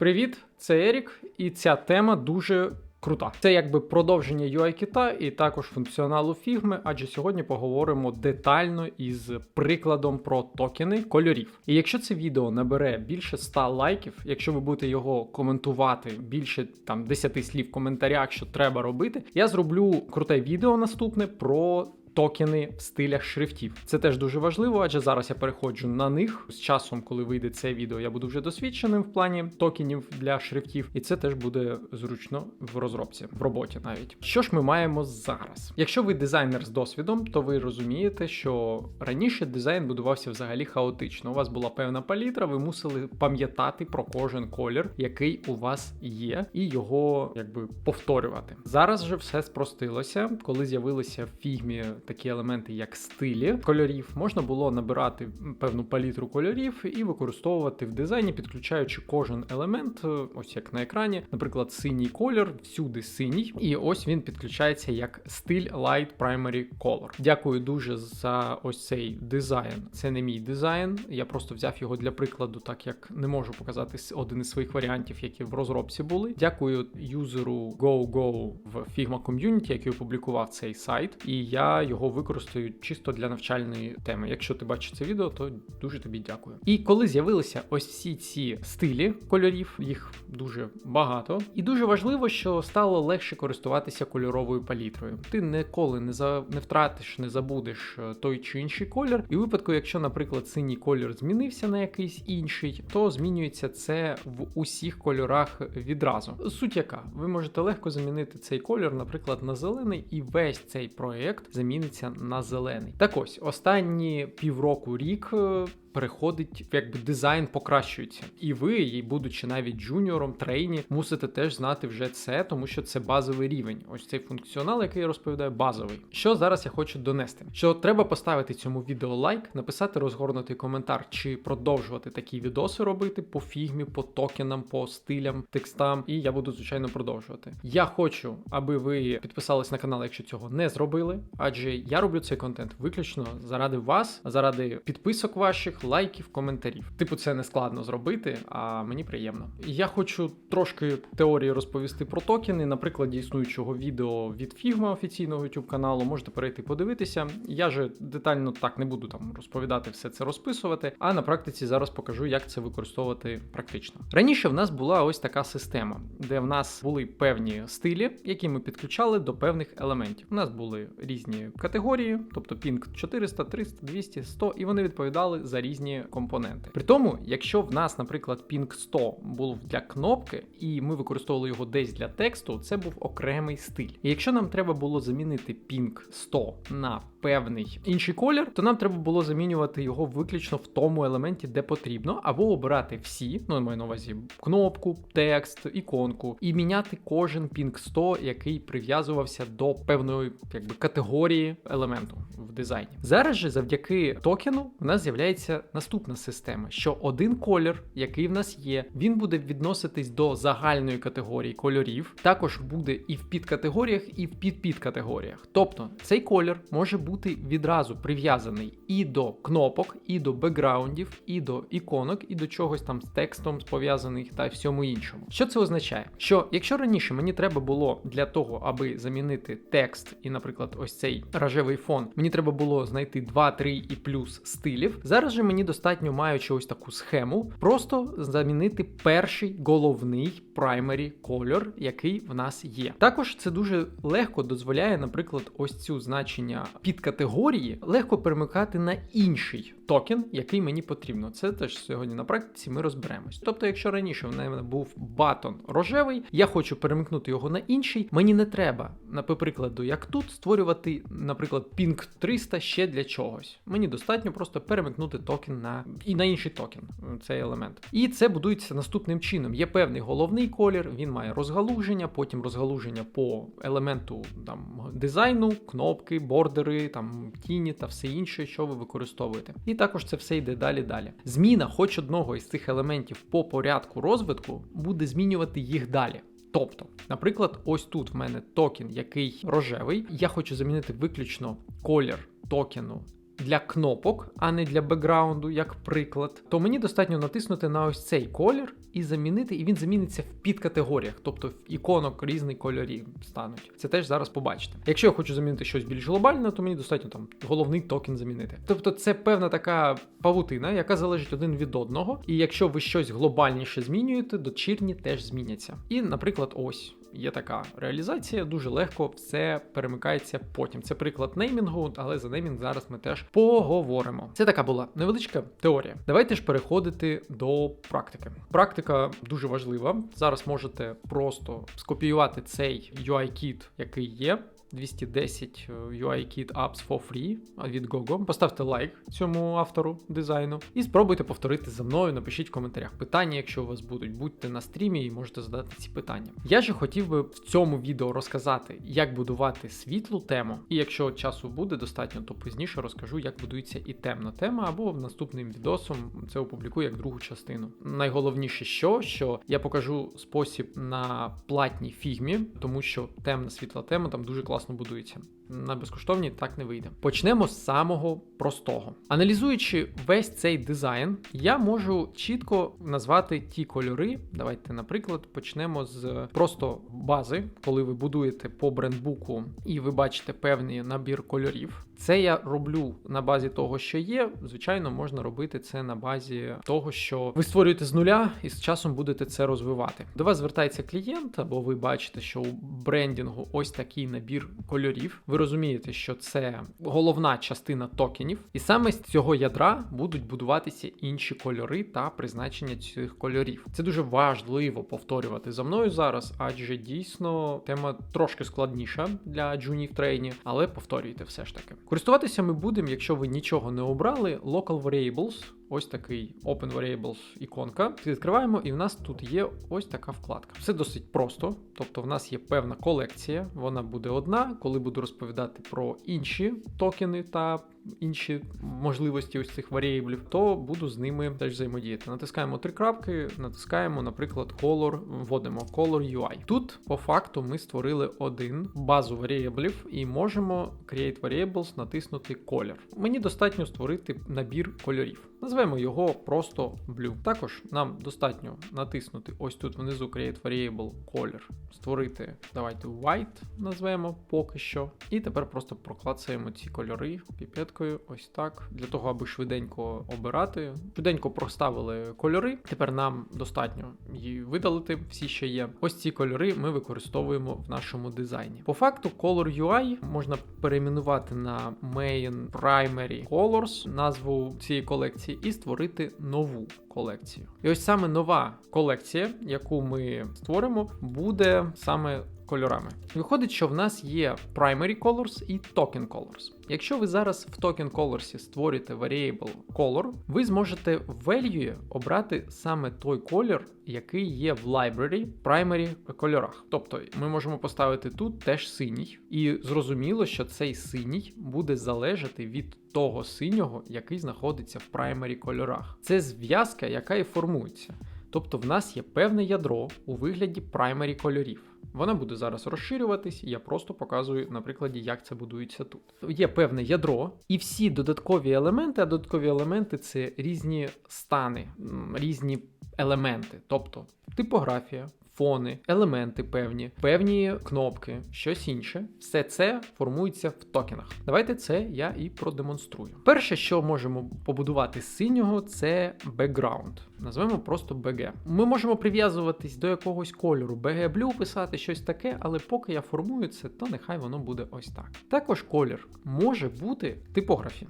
Привіт, це Ерік, і ця тема дуже крута. Це якби продовження UI кита і також функціоналу фігми, адже сьогодні поговоримо детально із прикладом про токени кольорів. І якщо це відео набере більше 100 лайків, якщо ви будете його коментувати більше там 10 слів в коментарях, що треба робити, я зроблю круте відео наступне про токени в стилях шрифтів. Це теж дуже важливо, адже зараз я переходжу на них. З часом, коли вийде це відео, я буду вже досвідченим в плані токенів для шрифтів, і це теж буде зручно в розробці, в роботі навіть. Що ж ми маємо зараз? Якщо ви дизайнер з досвідом, то ви розумієте, що раніше дизайн будувався взагалі хаотично. У вас була певна палітра, ви мусили пам'ятати про кожен колір, який у вас є, і його якби повторювати. Зараз же все спростилося, коли з'явилися в фігмі такі елементи, як стилі кольорів, можна було набирати певну палітру кольорів і використовувати в дизайні, підключаючи кожен елемент, е, ось як на екрані, наприклад, синій колір, всюди синій, і ось він підключається як стиль Light Primary Color. Дякую дуже за ось цей дизайн. Це не мій дизайн. Я просто взяв його для прикладу, так як не можу показати один із своїх варіантів, які в розробці були. Дякую юзеру GoGo в Figma Community, який опублікував цей сайт, і я його використаю чисто для навчальної теми. Якщо ти бачиш це відео, то дуже тобі дякую. І коли з'явилися ось всі ці стилі кольорів, їх дуже багато, і дуже важливо, що стало легше користуватися кольоровою палітрою. Ти ніколи не за не втратиш, не забудеш е, той чи інший колір. І у випадку, якщо, наприклад, синій колір змінився на якийсь інший, то змінюється це в усіх кольорах відразу. Суть яка, ви можете легко замінити цей колір, наприклад, на зелений, і весь цей проект заміниться зміниться на зелений. Так ось останні півроку рік е, переходить, якби дизайн покращується. І ви, будучи навіть джуніором, трейні, мусите теж знати вже це, тому що це базовий рівень. Ось цей функціонал, який я розповідаю, базовий. Що зараз я хочу донести? Що треба поставити цьому відео лайк, написати розгорнутий коментар, чи продовжувати такі відоси робити по фігмі, по токенам, по стилям, текстам. І я буду, звичайно, продовжувати. Я хочу, аби ви підписались на канал, якщо цього не зробили, адже я роблю цей контент виключно заради вас, заради підписок ваших лайків, коментарів. Типу, це не складно зробити, а мені приємно. Я хочу трошки теорії розповісти про токени. На прикладі існуючого відео від Figma офіційного YouTube каналу. Можете перейти подивитися. Я же детально так не буду там розповідати все це розписувати. А на практиці зараз покажу, як це використовувати практично. Раніше в нас була ось така система, де в нас були певні стилі, які ми підключали до певних елементів. У нас були різні категорії, тобто Ping 400, 300, 200, 100, і вони відповідали за різні різні компоненти. При тому, якщо в нас, наприклад, Ping 100 був для кнопки, і ми використовували його десь для тексту, це був окремий стиль. І якщо нам треба було замінити Ping 100 на певний інший колір, то нам треба було замінювати його виключно в тому елементі, де потрібно, або обирати всі, ну я маю на увазі кнопку, текст, іконку, і міняти кожен Ping 100, який прив'язувався до певної якби категорії елементу в дизайні. Зараз же завдяки токену в нас з'являється наступна система: що один колір, який в нас є, він буде відноситись до загальної категорії кольорів, також буде і в підкатегоріях, і в підпідкатегоріях. Тобто цей колір може бути відразу прив'язаний і до кнопок, і до бекграундів, і до іконок, і до чогось там з текстом пов'язаних та всьому іншому. Що це означає? Що якщо раніше мені треба було для того, аби замінити текст і, наприклад, ось цей рожевий фон, мені треба було знайти 2, 3 і плюс стилів. Зараз же мені достатньо маючи ось таку схему, просто замінити перший головний праймері кольор, який в нас є. Також це дуже легко дозволяє, наприклад, ось цю значення підкатегорії легко перемикати на інший токен, який мені потрібно. Це теж сьогодні на практиці ми розберемось. Тобто, якщо раніше в мене був батон рожевий, я хочу перемикнути його на інший, мені не треба, на прикладу, як тут, створювати, наприклад, ping 300 ще для чогось. Мені достатньо просто перемикнути токен на і на інший токен, цей елемент. І це будується наступним чином. Є певний головний колір, він має розгалуження, потім розгалуження по елементу там дизайну, кнопки, бордери, там тіні та все інше, що ви використовуєте. І також це все йде далі далі. Зміна хоч одного із цих елементів по порядку розвитку буде змінювати їх далі. Тобто, наприклад, ось тут в мене токен, який рожевий. Я хочу замінити виключно колір токену для кнопок, а не для бекграунду, як приклад, то мені достатньо натиснути на ось цей колір і замінити, і він заміниться в підкатегоріях, тобто в іконок різних кольорів стануть. Це теж зараз побачите. Якщо я хочу замінити щось більш глобальне, то мені достатньо там головний токен замінити. Тобто, це певна така павутина, яка залежить один від одного. І якщо ви щось глобальніше змінюєте, дочірні теж зміняться. І, наприклад, ось. Є така реалізація, дуже легко все перемикається потім. Це приклад неймінгу, але за неймінг зараз ми теж поговоримо. Це така була невеличка теорія. Давайте ж переходити до практики. Практика дуже важлива. Зараз можете просто скопіювати цей UI-кіт, який є. 210 UI-Kit Apps for Free від GoGo. Поставте лайк цьому автору дизайну і спробуйте повторити за мною. Напишіть в коментарях питання, якщо у вас будуть. Будьте на стрімі і можете задати ці питання. Я же хотів би в цьому відео розказати, як будувати світлу тему. І якщо часу буде достатньо, то пізніше розкажу, як будується і темна тема, або наступним відосом це опублікую як другу частину. Найголовніше, що, що я покажу спосіб на платній фігмі, тому що темна світла тема там дуже класно класно будується. На безкоштовній так не вийде. Почнемо з самого простого. Аналізуючи весь цей дизайн, я можу чітко назвати ті кольори. Давайте, наприклад, почнемо з просто бази, коли ви будуєте по брендбуку і ви бачите певний набір кольорів. Це я роблю на базі того, що є. Звичайно, можна робити це на базі того, що ви створюєте з нуля і з часом будете це розвивати. До вас звертається клієнт, або ви бачите, що у брендінгу ось такий набір кольорів. Ви розумієте, що це головна частина токенів, і саме з цього ядра будуть будуватися інші кольори та призначення цих кольорів. Це дуже важливо повторювати за мною зараз, адже дійсно тема трошки складніша для джунів трейні, але повторюйте все ж таки. Користуватися ми будемо, якщо ви нічого не обрали, Local Variables ось такий Open Variables іконка. Відкриваємо, і в нас тут є ось така вкладка. Все досить просто. Тобто, в нас є певна колекція, вона буде одна. Коли буду розповідати про інші токени та інші можливості ось цих варіаблів, то буду з ними теж взаємодіяти. Натискаємо три крапки, натискаємо, наприклад, color, вводимо color UI. Тут, по факту, ми створили один базу варіаблів і можемо Create Variables натиснути колір. Мені достатньо створити набір кольорів. Назвемо його просто Blue. Також нам достатньо натиснути ось тут внизу Create Variable колір, створити, давайте White назвемо поки що. І тепер просто проклацаємо ці кольори піпеткою, ось так, для того, аби швиденько обирати. Швиденько проставили кольори. Тепер нам достатньо її видалити, всі, що є. Ось ці кольори ми використовуємо в нашому дизайні. По факту, Color UI можна перейменувати на Main Primary Colors, назву цієї колекції і створити нову колекцію. І ось саме нова колекція, яку ми створимо, буде саме кольорами. Виходить, що в нас є Primary Colors і Token Colors. Якщо ви зараз в Token Colors створюєте Variable Color, ви зможете в Value обрати саме той колір, який є в Library Primary кольорах. Тобто ми можемо поставити тут теж синій, і зрозуміло, що цей синій буде залежати від того синього, який знаходиться в Primary кольорах. Це зв'язка, яка і формується. Тобто в нас є певне ядро у вигляді Primary кольорів. Вона буде зараз розширюватись, я просто показую на прикладі, як це будується тут. Є певне ядро, і всі додаткові елементи, а додаткові елементи це різні стани, різні елементи, тобто типографія, фони, елементи певні, певні кнопки, щось інше. Все це формується в токенах. Давайте це я і продемонструю. Перше, що можемо побудувати з синього, це бекграунд. Назвемо просто BG. Ми можемо прив'язуватись до якогось кольору, BG Blue писати щось таке, але поки я формую це, то нехай воно буде ось так. Також колір може бути типографі.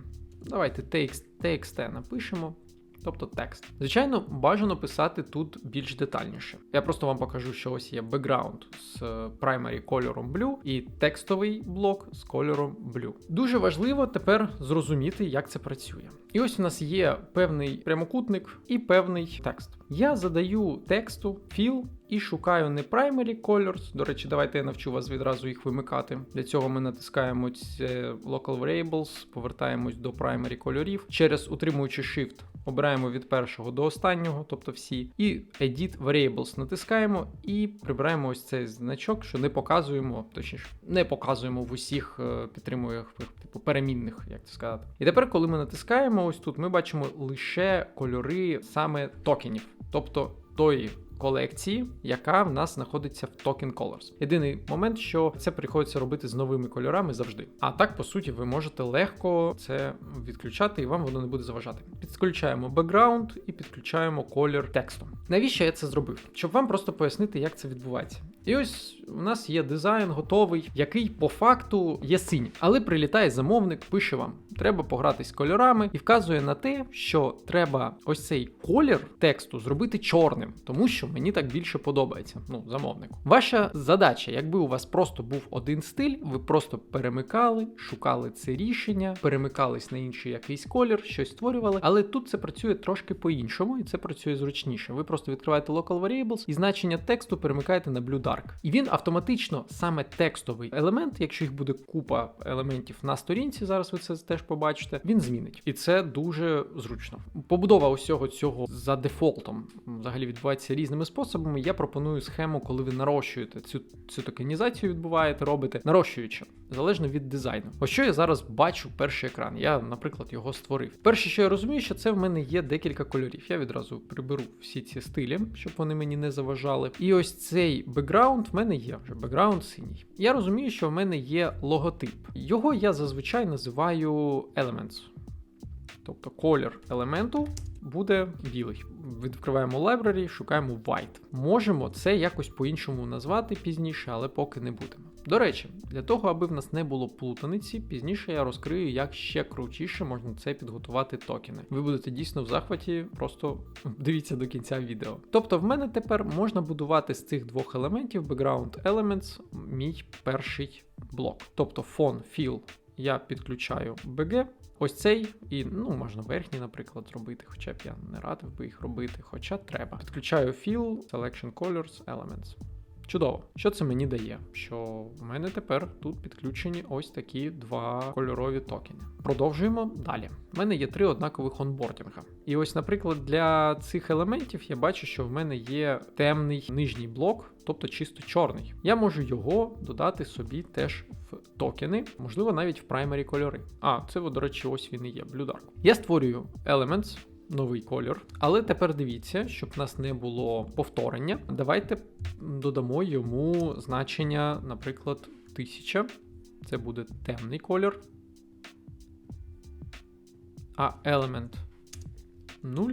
Давайте TXT, напишемо тобто текст. Звичайно, бажано писати тут більш детальніше. Я просто вам покажу, що ось є бекграунд з primary кольором blue і текстовий блок з кольором blue. Дуже важливо тепер зрозуміти, як це працює. І ось у нас є певний прямокутник і певний текст. Я задаю тексту філ і шукаю не primary colors. До речі, давайте я навчу вас відразу їх вимикати. Для цього ми натискаємо Local Variables, повертаємось до primary кольорів. Через утримуючи Shift обираємо від першого до останнього, тобто всі, і Edit Variables натискаємо і прибираємо ось цей значок, що не показуємо, точніше, не показуємо в усіх е, типу перемінних, як це сказати. І тепер, коли ми натискаємо ось тут, ми бачимо лише кольори саме токенів, тобто тої колекції, яка в нас знаходиться в Token Colors. Єдиний момент, що це приходиться робити з новими кольорами завжди. А так, по суті, ви можете легко це відключати, і вам воно не буде заважати. Підключаємо бекграунд і підключаємо колір тексту. Навіщо я це зробив? Щоб вам просто пояснити, як це відбувається. І ось у нас є дизайн готовий, який по факту є синій, але прилітає замовник, пише вам: треба погратись кольорами і вказує на те, що треба ось цей колір тексту зробити чорним, тому що мені так більше подобається. Ну, замовнику. Ваша задача, якби у вас просто був один стиль, ви просто перемикали, шукали це рішення, перемикались на інший якийсь колір, щось створювали. Але тут це працює трошки по-іншому, і це працює зручніше. Ви просто відкриваєте local variables і значення тексту перемикаєте на Blue Dark. І він автоматично саме текстовий елемент, якщо їх буде купа елементів на сторінці, зараз ви це теж побачите, він змінить. І це дуже зручно. Побудова усього цього за дефолтом взагалі відбувається різними способами. Я пропоную схему, коли ви нарощуєте цю цю токенізацію, відбуваєте, робите, нарощуючи, залежно від дизайну. Ось що я зараз бачу перший екран. Я, наприклад, його створив. Перше, що я розумію, що це в мене є декілька кольорів. Я відразу приберу всі ці стилі, щоб вони мені не заважали. І ось цей бекграунд в мене є вже бекграунд синій. Я розумію, що в мене є логотип. Його я зазвичай називаю Elements. Тобто колір елементу буде білий. Відкриваємо library, шукаємо white. Можемо це якось по-іншому назвати пізніше, але поки не будемо. До речі, для того, аби в нас не було плутаниці, пізніше я розкрию, як ще крутіше можна це підготувати токени. Ви будете дійсно в захваті, просто дивіться до кінця відео. Тобто, в мене тепер можна будувати з цих двох елементів background elements мій перший блок. Тобто фон, філ я підключаю BG, Ось цей, і ну можна верхній, наприклад, зробити, хоча б я не радив би їх робити, хоча треба. Підключаю Fill, Selection Colors, Elements. Чудово. Що це мені дає? Що в мене тепер тут підключені ось такі два кольорові токени. Продовжуємо далі. У мене є три однакових онбордінга. І ось, наприклад, для цих елементів я бачу, що в мене є темний нижній блок, тобто чисто чорний. Я можу його додати собі теж в токени, можливо, навіть в праймері кольори. А, це, до речі, ось він і є, Blue Я створюю Elements. Новий колір. Але тепер дивіться, щоб в нас не було повторення. Давайте додамо йому значення, наприклад, 1000. Це буде темний колір. А element 0.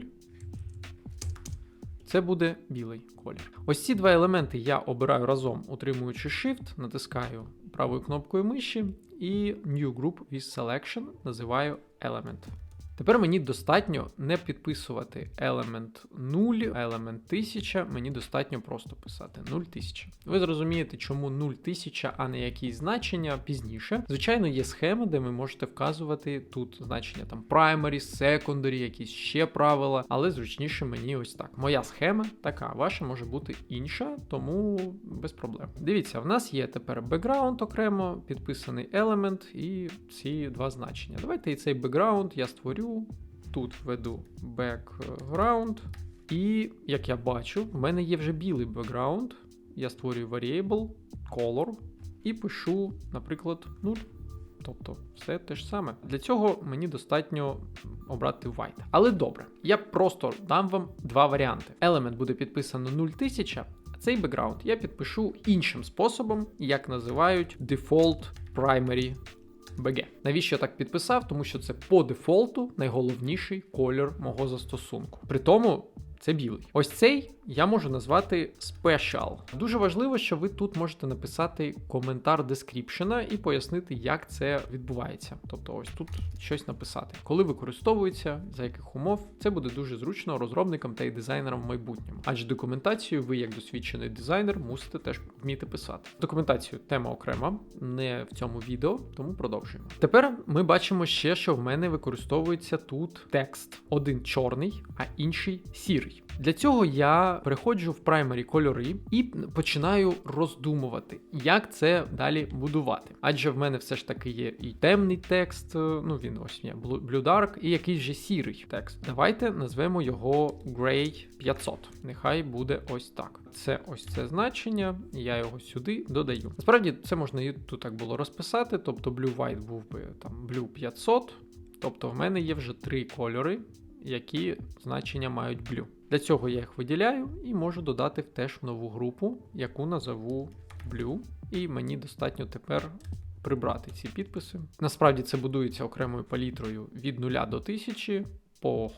Це буде білий колір. Ось ці два елементи я обираю разом, утримуючи Shift, натискаю правою кнопкою миші і New Group with Selection називаю Element. Тепер мені достатньо не підписувати елемент 0, елемент 1000, мені достатньо просто писати 0,1000. Ви зрозумієте, чому 0,1000, а не якісь значення пізніше. Звичайно, є схеми, де ви можете вказувати тут значення там primary, secondary, якісь ще правила, але зручніше мені ось так. Моя схема така, ваша може бути інша, тому без проблем. Дивіться, в нас є тепер бекграунд окремо, підписаний елемент і ці два значення. Давайте і цей бекграунд я створю. Тут введу background. І, як я бачу, в мене є вже білий бекграунд. Я створюю variable, color і пишу, наприклад, 0. Тобто все те ж саме. Для цього мені достатньо обрати white. Але добре, я просто дам вам два варіанти. Елемент буде підписано 01000, а цей бекграунд я підпишу іншим способом, як називають default primary BG. Навіщо я так підписав? Тому що це по дефолту найголовніший колір мого застосунку. При тому це білий. Ось цей я можу назвати Special. Дуже важливо, що ви тут можете написати коментар дескріпшена і пояснити, як це відбувається. Тобто, ось тут щось написати, коли використовується, за яких умов. Це буде дуже зручно розробникам та й дизайнерам в майбутньому. Адже документацію ви, як досвідчений дизайнер, мусите теж вміти писати. Документацію тема окрема, не в цьому відео, тому продовжуємо. Тепер ми бачимо ще, що в мене використовується тут текст: один чорний, а інший сірий. Для цього я переходжу в праймері кольори і починаю роздумувати, як це далі будувати. Адже в мене все ж таки є і темний текст, е, ну він ось є Blue Dark, і якийсь же сірий текст. Давайте назвемо його Grey 500. Нехай буде ось так. Це ось це значення, я його сюди додаю. Насправді це можна і тут так було розписати, тобто Blue White був би там Blue 500. Тобто в мене є вже три кольори, які значення мають blue. Для цього я їх виділяю і можу додати в теж нову групу, яку назову blue. І мені достатньо тепер прибрати ці підписи. Насправді це будується окремою палітрою від 0 до 1000 по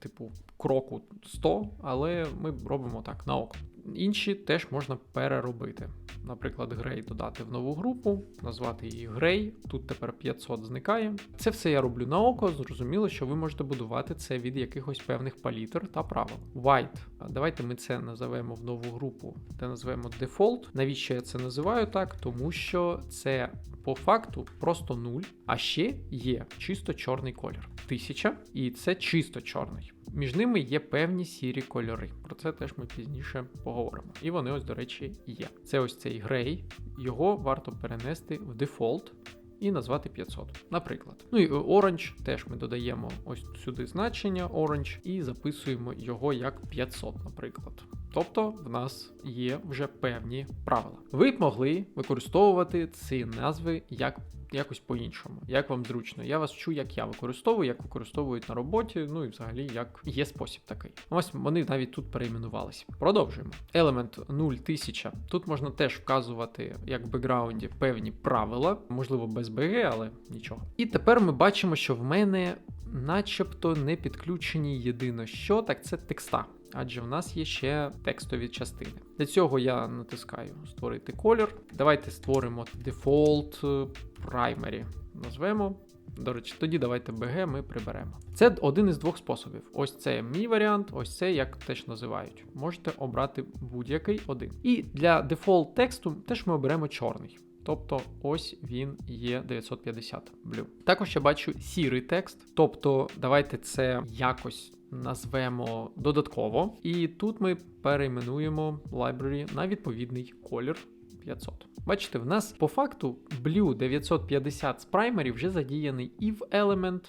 типу кроку 100, але ми робимо так на око. Інші теж можна переробити. Наприклад, грей додати в нову групу, назвати її грей. Тут тепер 500 зникає. Це все я роблю на око. Зрозуміло, що ви можете будувати це від якихось певних палітр та правил. White. Давайте ми це називаємо в нову групу, де назвемо Default. Навіщо я це називаю так? Тому що це по факту просто 0, а ще є чисто чорний колір. 1000, і це чисто чорний. Між ними є певні сірі кольори. Про це теж ми пізніше поговоримо. І вони ось, до речі, є. Це ось цей грей, його варто перенести в дефолт. І назвати 500, наприклад. Ну і Orange теж ми додаємо ось сюди значення Orange і записуємо його як 500, наприклад. Тобто в нас є вже певні правила. Ви б могли використовувати ці назви як якось по-іншому, як вам зручно. Я вас вчу, як я використовую, як використовують на роботі, ну і взагалі як є спосіб такий. Ось вони навіть тут перейменувалися. Продовжуємо. Елемент 0000. Тут можна теж вказувати, як в бекграунді, певні правила, можливо, без BG, але нічого. І тепер ми бачимо, що в мене начебто не підключені єдино що, так це текста адже в нас є ще текстові частини. Для цього я натискаю Створити колір. Давайте створимо Default Primary. Назвемо. До речі, тоді давайте BG ми приберемо. Це один із двох способів. Ось це мій варіант, ось це як теж називають. Можете обрати будь-який один. І для дефолт тексту теж ми оберемо чорний. Тобто ось він є 950 Blue. Також я бачу сірий текст. Тобто, давайте це якось назвемо додатково. І тут ми перейменуємо library на відповідний колір 500. Бачите, в нас по факту Blue 950 з Primary вже задіяний і в Element,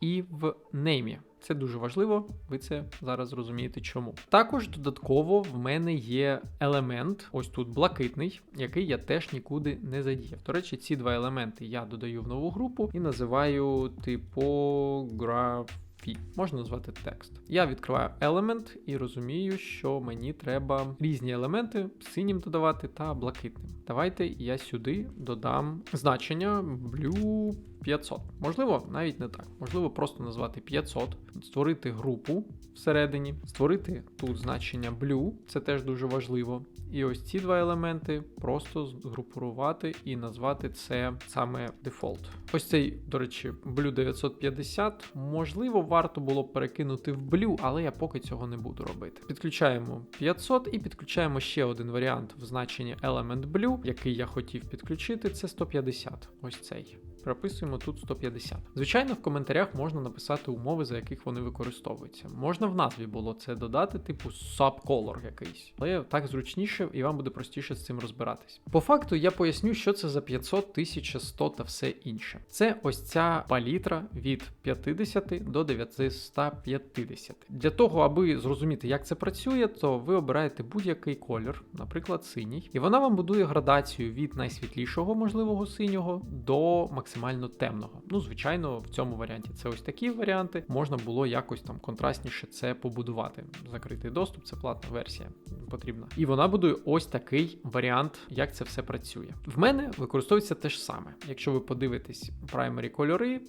і в Name. Це дуже важливо, ви це зараз зрозумієте чому. Також додатково в мене є елемент, ось тут блакитний, який я теж нікуди не задіяв. До речі, ці два елементи я додаю в нову групу і називаю типограф фі. Можна назвати текст. Я відкриваю елемент і розумію, що мені треба різні елементи синім додавати та блакитним. Давайте я сюди додам значення blue 500. Можливо, навіть не так. Можливо, просто назвати 500, створити групу всередині, створити тут значення blue, це теж дуже важливо. І ось ці два елементи просто згрупувати і назвати це саме дефолт. Ось цей, до речі, blue 950. Можливо, варто було перекинути в blue, але я поки цього не буду робити. Підключаємо 500 і підключаємо ще один варіант в значенні element blue, який я хотів підключити, це 150. Ось цей. Прописуємо тут 150. Звичайно, в коментарях можна написати умови, за яких вони використовуються. Можна в назві було це додати, типу subcolor якийсь, але так зручніше і вам буде простіше з цим розбиратись. По факту я поясню, що це за 500, 1100 та все інше. Це ось ця палітра від 50 до 950. Для того, аби зрозуміти, як це працює, то ви обираєте будь-який колір, наприклад, синій, і вона вам будує градацію від найсвітлішого можливого синього до максимального максимально темного. Ну, звичайно, в цьому варіанті це ось такі варіанти. Можна було якось там контрастніше це побудувати. Закритий доступ, це платна версія потрібна. І вона будує ось такий варіант, як це все працює. В мене використовується те ж саме. Якщо ви подивитесь праймері кольори,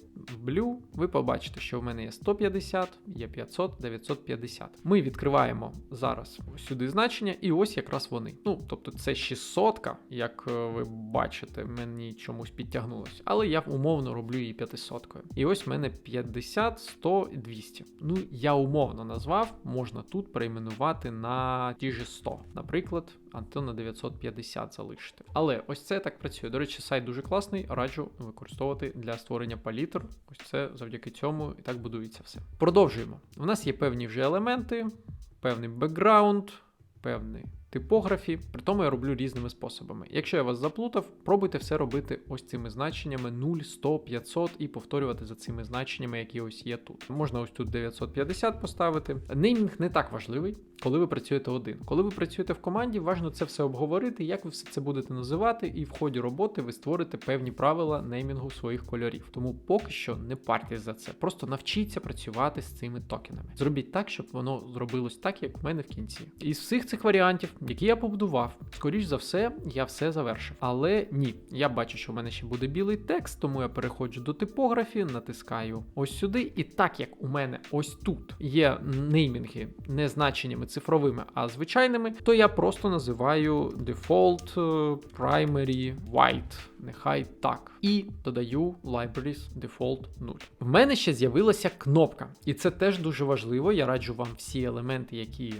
Blue, ви побачите, що в мене є 150, є 500, 950. Ми відкриваємо зараз сюди значення, і ось якраз вони. Ну, тобто це 600, як е, ви бачите, мені чомусь підтягнулося. Але я умовно роблю її 500. І ось в мене 50, 100 і 200. Ну, я умовно назвав, можна тут перейменувати на ті ж 100. Наприклад, Антона 950 залишити. Але ось це так працює. До речі, сайт дуже класний, раджу використовувати для створення палітр. Ось це завдяки цьому і так будується все. Продовжуємо. У нас є певні вже елементи. певний бекграунд, певний типографі. При тому я роблю різними способами. Якщо я вас заплутав, пробуйте все робити ось цими значеннями 0, 100, 500 і повторювати за цими значеннями, які ось є тут. Можна ось тут 950 поставити. Неймінг не так важливий, коли ви працюєте один. Коли ви працюєте в команді, важливо це все обговорити, як ви все це будете називати, і в ході роботи ви створите певні правила неймінгу своїх кольорів. Тому поки що не партесь за це. Просто навчіться працювати з цими токенами. Зробіть так, щоб воно зробилось так, як у мене в кінці. Із всіх цих варіантів, які я побудував, скоріш за все, я все завершив. Але ні, я бачу, що в мене ще буде білий текст, тому я переходжу до типографії, натискаю ось сюди. І так як у мене ось тут є неймінги не значеннями цифровими, а звичайними, то я просто називаю default е, primary white. Нехай так. І додаю libraries default 0. В мене ще з'явилася кнопка, і це теж дуже важливо. Я раджу вам всі елементи, які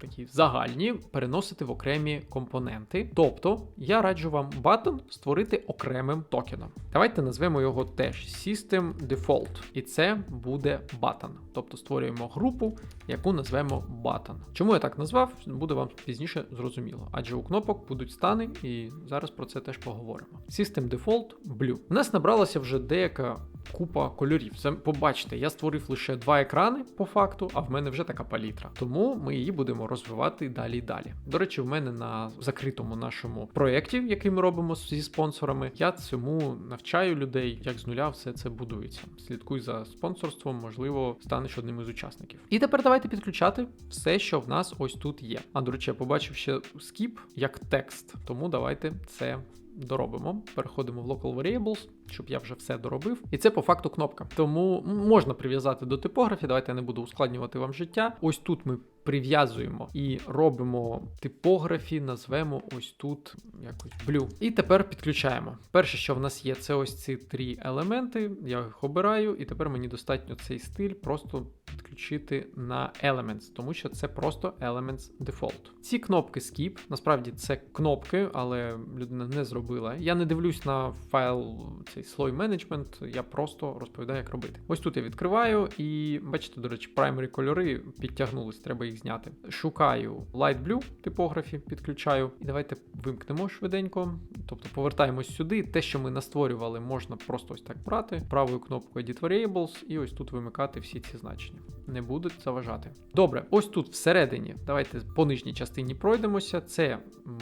такі загальні, переносити в окремі компоненти. Тобто я раджу вам button створити окремим токеном. Давайте назвемо його теж System Default, і це буде button. Тобто створюємо групу, яку назвемо button. Чому я так назвав, буде вам пізніше зрозуміло, адже у кнопок будуть стани, і зараз про це теж поговоримо. System Default Blue. У нас набралася вже деяка купа кольорів. Це побачите, я створив лише два екрани по факту, а в мене вже така палітра. Тому ми її будемо розвивати далі і далі. До речі, в мене на закритому нашому проєкті, який ми робимо зі спонсорами, я цьому навчаю людей, як з нуля все це будується. Слідкуй за спонсорством, можливо, станеш одним із учасників. І тепер давайте підключати все, що в нас ось тут є. А до речі, я побачив ще skip як текст, тому давайте це доробимо. Переходимо в Local Variables, щоб я вже все доробив. І це по факту кнопка. Тому можна прив'язати до типографії. Давайте я не буду ускладнювати вам життя. Ось тут ми прив'язуємо і робимо типографі, назвемо ось тут якось blue. І тепер підключаємо. Перше, що в нас є, це ось ці три елементи. Я їх обираю, і тепер мені достатньо цей стиль просто підключити на Elements, тому що це просто Elements Default. Ці кнопки Skip, насправді це кнопки, але людина не зробила. Я не дивлюсь на файл цей слой менеджмент, я просто розповідаю, як робити. Ось тут я відкриваю, і бачите, до речі, праймері кольори підтягнулись, треба їх зняти. Шукаю Light Blue типографі, підключаю. І давайте вимкнемо швиденько. Тобто повертаємось сюди. Те, що ми настворювали, можна просто ось так брати. Правою кнопкою Edit Variables і ось тут вимикати всі ці значення. Не будуть заважати. Добре, ось тут всередині. Давайте по нижній частині пройдемося. Це,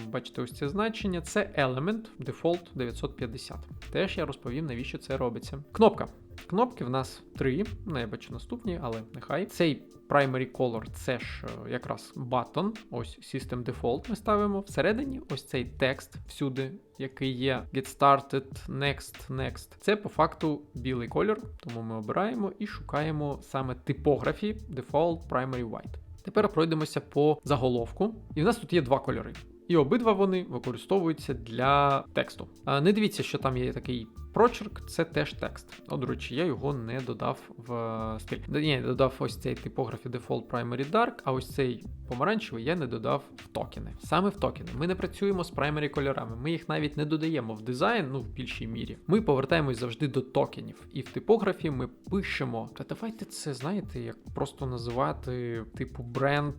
бачите, ось це значення, це Element Default 950. Теж я розповім, навіщо це робиться. Кнопка. Кнопки в нас три, ну я бачу наступні, але нехай. Цей primary color це ж е, якраз button, ось System Default ми ставимо. Всередині ось цей текст всюди, який є Get Started, Next, Next. Це по факту білий колір, тому ми обираємо і шукаємо саме типографі Default Primary White. Тепер пройдемося по заголовку. І в нас тут є два кольори. І обидва вони використовуються для тексту. Не дивіться, що там є такий прочерк, це теж текст. От, до речі, я його не додав в стиль. Ні, додав ось цей типографі Default Primary Dark, а ось цей помаранчевий я не додав в токени. Саме в токени. Ми не працюємо з primary кольорами, ми їх навіть не додаємо в дизайн, ну в більшій мірі. Ми повертаємось завжди до токенів. І в типографі ми пишемо. Та давайте це, знаєте, як просто називати типу бренд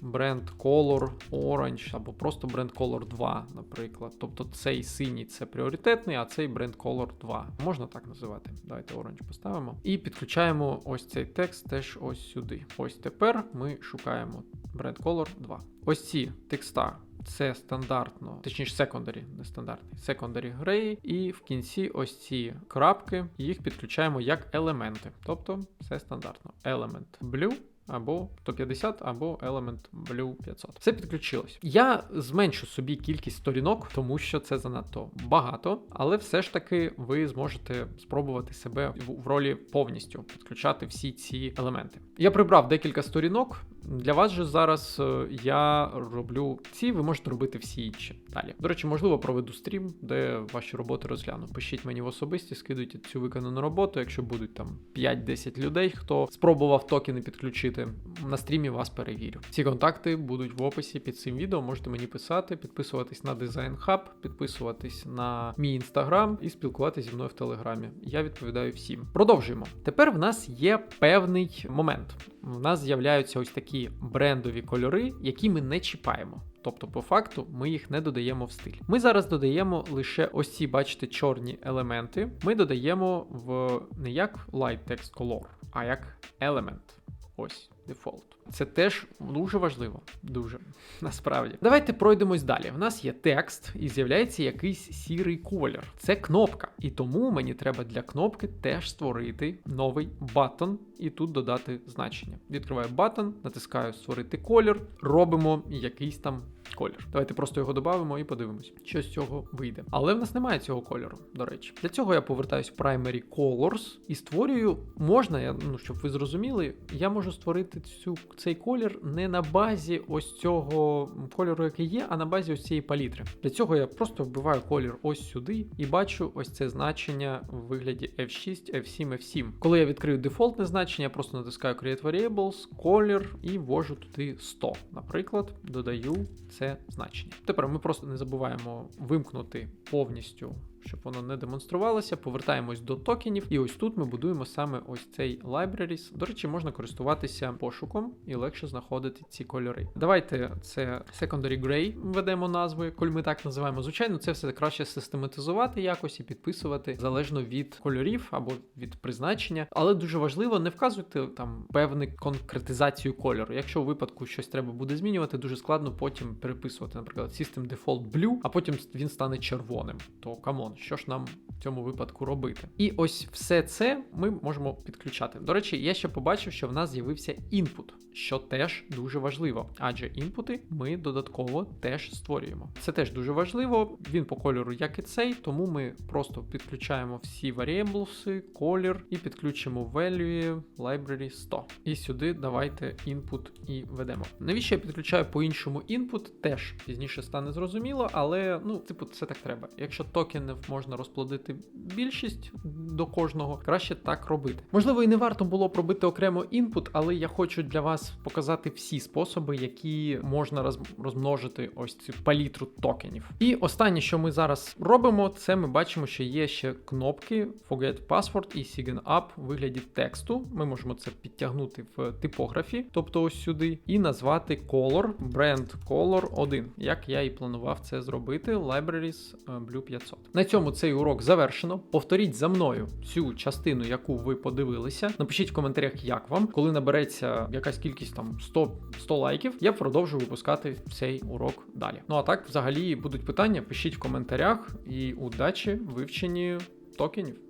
бренд Color Orange або просто бренд Color 2, наприклад. Тобто цей синій це пріоритетний, а цей бренд Color 2. Можна так називати. Давайте Orange поставимо. І підключаємо ось цей текст теж ось сюди. Ось тепер ми шукаємо бренд Color 2. Ось ці текста. Це стандартно, точніше, секондарі, не стандартний, секондарі грей, і в кінці ось ці крапки, їх підключаємо як елементи. Тобто все стандартно. Element blue або 150, або Element Blue 500. Все підключилось. Я зменшу собі кількість сторінок, тому що це занадто багато, але все ж таки ви зможете спробувати себе в ролі повністю підключати всі ці елементи. Я прибрав декілька сторінок. Для вас же зараз е, я роблю ці, ви можете робити всі інші. Далі. До речі, можливо, проведу стрім, де ваші роботи розгляну. Пишіть мені в особисті, скидуйте цю виконану роботу. Якщо будуть там 5-10 людей, хто спробував токени підключити, на стрімі вас перевірю. Ці контакти будуть в описі під цим відео. Можете мені писати, підписуватись на Design Hub, підписуватись на мій інстаграм і спілкуватися зі мною в телеграмі. Я відповідаю всім. Продовжуємо. Тепер в нас є певний момент. В нас з'являються ось такі брендові кольори, які ми не чіпаємо. Тобто, по факту, ми їх не додаємо в стиль. Ми зараз додаємо лише ось ці, бачите, чорні елементи. Ми додаємо в не як Light Text Color, а як Element. Ось дефолт. Це теж дуже важливо. Дуже насправді. Давайте пройдемось далі. У нас є текст і з'являється якийсь сірий колір. Це кнопка. І тому мені треба для кнопки теж створити новий батон і тут додати значення. Відкриваю батон, натискаю створити колір, робимо якийсь там колір. Давайте просто його додамо і подивимось, що з цього вийде. Але в нас немає цього кольору, до речі. Для цього я повертаюсь в Primary Colors і створюю, можна, я, ну, щоб ви зрозуміли, я можу створити цю, цей колір не на базі ось цього кольору, який є, а на базі ось цієї палітри. Для цього я просто вбиваю колір ось сюди і бачу ось це значення в вигляді F6, F7, F7. Коли я відкрию дефолтне значення, я просто натискаю Create Variables, колір і ввожу туди 100. Наприклад, додаю це значення. Тепер ми просто не забуваємо вимкнути повністю. Щоб воно не демонструвалося, повертаємось до токенів, і ось тут ми будуємо саме ось цей libraries. До речі, можна користуватися пошуком і легше знаходити ці кольори. Давайте це secondary gray введемо назви, коли ми так називаємо. Звичайно, це все краще систематизувати якось і підписувати залежно від кольорів або від призначення. Але дуже важливо не вказуйте там певну конкретизацію кольору. Якщо у випадку щось треба буде змінювати, дуже складно потім переписувати, наприклад, system default blue, а потім він стане червоним. То камон, що ж нам в цьому випадку робити? І ось все це ми можемо підключати. До речі, я ще побачив, що в нас з'явився інпут, що теж дуже важливо, адже інпути ми додатково теж створюємо. Це теж дуже важливо. Він по кольору, як і цей, тому ми просто підключаємо всі variables, колір і підключимо value library 100. І сюди давайте інпут і ведемо. Навіщо я підключаю по-іншому інпут? Теж пізніше стане зрозуміло, але ну, типу, це так треба. Якщо токенів можна розплодити більшість до кожного, краще так робити. Можливо, і не варто було б робити окремо інпут, але я хочу для вас показати всі способи, які можна розмножити ось цю палітру токенів. І останнє, що ми зараз робимо, це ми бачимо, що є ще кнопки Forget Password і Sign Up в вигляді тексту. Ми можемо це підтягнути в типографі, тобто ось сюди, і назвати color, brand color 1, як я і планував це зробити. Libraries е, Blue 500. На цьому цей урок завершено. Повторіть за мною цю частину, яку ви подивилися. Напишіть в коментарях, як вам, коли набереться якась кількість там 100, 100 лайків, я продовжу випускати цей урок далі. Ну а так, взагалі, будуть питання, пишіть в коментарях і удачі вивченні токенів.